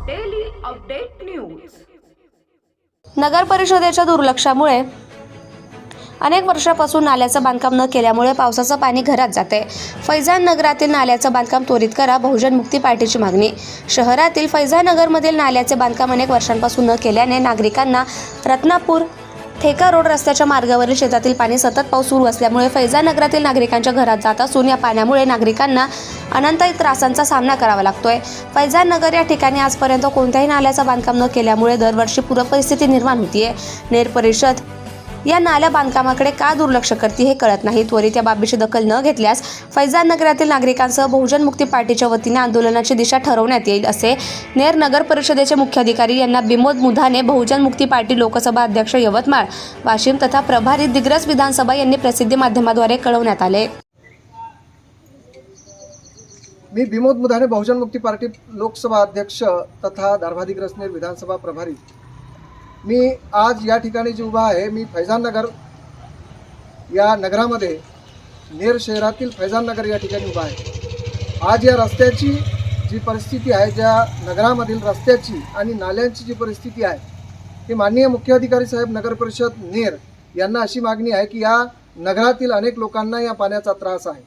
Update news नगर परिषदेच्या दुर्लक्षामुळे अनेक वर्षापासून नाल्याचं बांधकाम न केल्यामुळे पावसाचं पाणी घरात जाते. फैजान नगरातील नाल्याचं बांधकाम त्वरित करा बहुजन मुक्ती पार्टीची मागणी. शहरातील फैजान नगरमधील नाल्याचे बांधकाम अनेक वर्षांपासून न केल्याने नागरिकांना रत्नापूर ठेका रोड रस्त्याच्या मार्गावरील शेतातील पाणी सतत पाऊस सुरू असल्यामुळे फैजानगरातील नागरिकांच्या घरात जात असून या पाण्यामुळे नागरिकांना अनंत त्रासांचा सामना करावा लागतोय. फैजानगर या ठिकाणी आजपर्यंत कोणत्याही नाल्याचं बांधकाम न केल्यामुळे दरवर्षी पूरपरिस्थिती निर्माण होतीये. नेर परिषद या नाल्या बांधकामाकडे का दुर्लक्ष करते हे कळत नाही. त्वरित या बाबीची दखल न घेतल्यास फैजान नगरातील नागरिकांसह बहुजन मुक्ती पार्टीच्या वतीने आंदोलनाची दिशा ठरवण्यात येईल असे नेर नगर परिषदेचे मुख्याधिकारी यांना बिमोद मुधाने बहुजन मुक्ती पार्टी लोकसभा अध्यक्ष यवतमाळ वाशिम तथा प्रभारी दिग्रस विधानसभा यांनी प्रसिद्धी माध्यमाद्वारे कळवण्यात आले. मी विमोद मुधाने बहुजन मुक्ती पार्टी लोकसभा अध्यक्ष तथा दारभादिग्रसनेर विधानसभा प्रभारी मी आज या ठिकाणी जे उभा आहे मी फैजान नगर या नगरामध्ये नेर शहरातील फैजान नगर या ठिकाणी उभा आहे. आज या रस्त्याची जी परिस्थिती आहे ज्या नगरामधील रस्त्याची आणि नाल्यांची जी परिस्थिती आहे ती माननीय मुख्याधिकारी साहेब नगर परिषद नेर यांना अशी मागणी आहे की या नगरातील अनेक लोकांना या पाण्याचा त्रास आहे.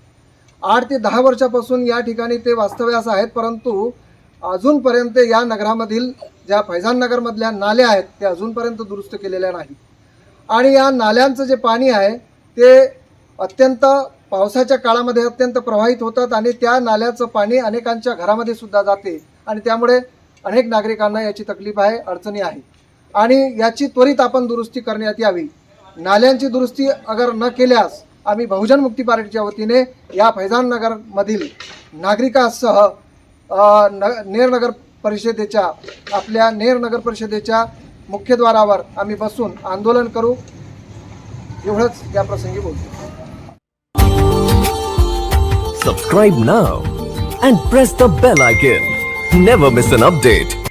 आठ ते दहा वर्षापासून या ठिकाणी ते वास्तव्यास आहेत परंतु अजूनपर्यंत या नगरामधील ज्या फैजान नगरमधल्या नाल्या आहेत त्या अजूनपर्यंत दुरुस्त केलेल्या नाही आणि या नाल्यांचं जे पाणी आहे ते अत्यंत पावसाच्या काळामध्ये अत्यंत प्रवाहित होतात आणि त्या नाल्याचं पाणी अनेकांच्या घरामध्ये सुद्धा जाते आणि त्यामुळे अनेक नागरिकांना याची तकलीफ आहे अडचणी आहे. आणि याची त्वरित आपण दुरुस्ती करण्यात यावी. नाल्यांची दुरुस्ती अगर न केल्यास आम्ही बहुजन मुक्ती पार्टीच्या वतीने या फैजाननगरमधील नागरिकांसह न नेरनगर परिषदेच्या आपल्या नेर नगर परिषदेच्या मुख्यद्वारावर आम्ही बसून आंदोलन करू. एवढंच या प्रसंगी बोलतो. Subscribe now and press the bell icon never miss an update